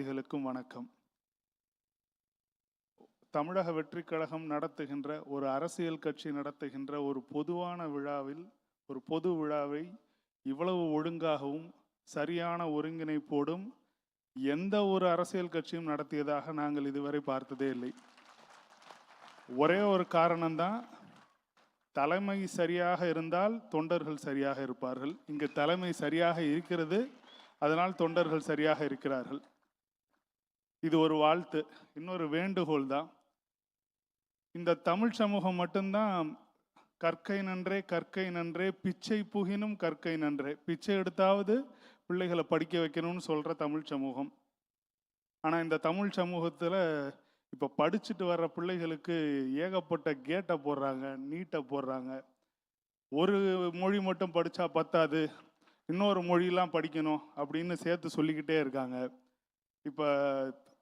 இதுகளுக்கும் வணக்கம். தமிழக வெற்றிக் கழகம் நடத்துகின்ற ஒரு அரசியல் கட்சி நடத்துகின்ற ஒரு பொதுவான விழாவில் ஒரு பொது விழாவை இவ்வளவு ஒழுங்காகவும் சரியான ஒருங்கிணைப்போடும் எந்த ஒரு அரசியல் கட்சியும் நடத்தியதாக நாங்கள் இதுவரை பார்த்ததே இல்லை. ஒரே ஒரு காரணம்தான் தலைமை சரியாக இருந்தால் தொண்டர்கள் சரியாக இருப்பார்கள். இங்கு தலைமை சரியாக இருக்கிறது அதனால் தொண்டர்கள் சரியாக இருக்கிறார்கள். இது ஒரு வாழ்த்து இன்னொரு வேண்டுகோள் தான். இந்த தமிழ் சமூகம் மட்டும்தான் கற்கை நன்றே கற்கை நன்றே பிச்சை புகினும் கற்கை நன்றே. பிச்சை எடுத்தாவது பிள்ளைகளை படிக்க வைக்கணும்னு சொல்கிற தமிழ் சமூகம். ஆனால் இந்த தமிழ் சமூகத்தில் இப்போ படிச்சுட்டு வர்ற பிள்ளைகளுக்கு ஏகப்பட்ட கேட்டை போடுறாங்க நீட்டை போடுறாங்க. ஒரு மொழி மட்டும் படித்தா பத்தாது இன்னொரு மொழியெலாம் படிக்கணும் அப்படின்னு சேர்த்து சொல்லிக்கிட்டே இருக்காங்க. இப்போ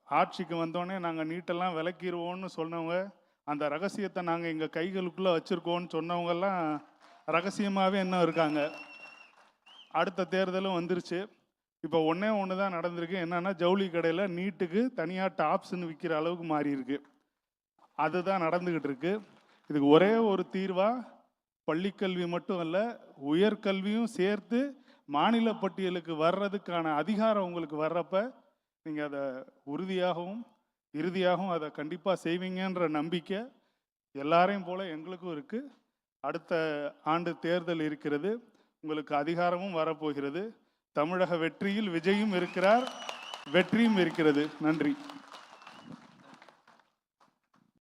ஆட்சிக்கு வந்தோடனே நாங்கள் நீட்டெல்லாம் விளக்கிடுவோம்னு சொன்னவங்க அந்த ரகசியத்தை நாங்கள் எங்கள் கைகளுக்குள்ளே வச்சுருக்கோம்னு சொன்னவங்கெல்லாம் ரகசியமாகவே இன்னும் இருக்காங்க. அடுத்த தேர்தலும் வந்துருச்சு. இப்போ ஒன்றே ஒன்று தான் நடந்திருக்கு. என்னன்னா ஜவுளி கடையில் நீட்டுக்கு தனியாக டாப்ஸ்ன்னு விற்கிற அளவுக்கு மாறி இருக்கு. அதுதான் நடந்துக்கிட்டு இருக்கு. இதுக்கு ஒரே ஒரு தீர்வாக பள்ளிக்கல்வி மட்டும் அல்ல உயர்கல்வியும் சேர்த்து மாநில பட்டியலுக்கு வர்றதுக்கான அதிகாரம் உங்களுக்கு வர்றப்ப நீங்கள் அதை உறுதியாகவும் இறுதியாகவும் அதை கண்டிப்பாக செய்வீங்கன்ற நம்பிக்கை எல்லாரையும் போல எங்களுக்கும் இருக்குது அடுத்த ஆண்டு தேர்தல் இருக்கிறது. உங்களுக்கு அதிகாரமும் வரப்போகிறது. தமிழக வெற்றியில் விஜயும் இருக்கிறார். வெற்றியும் இருக்கிறது. நன்றி.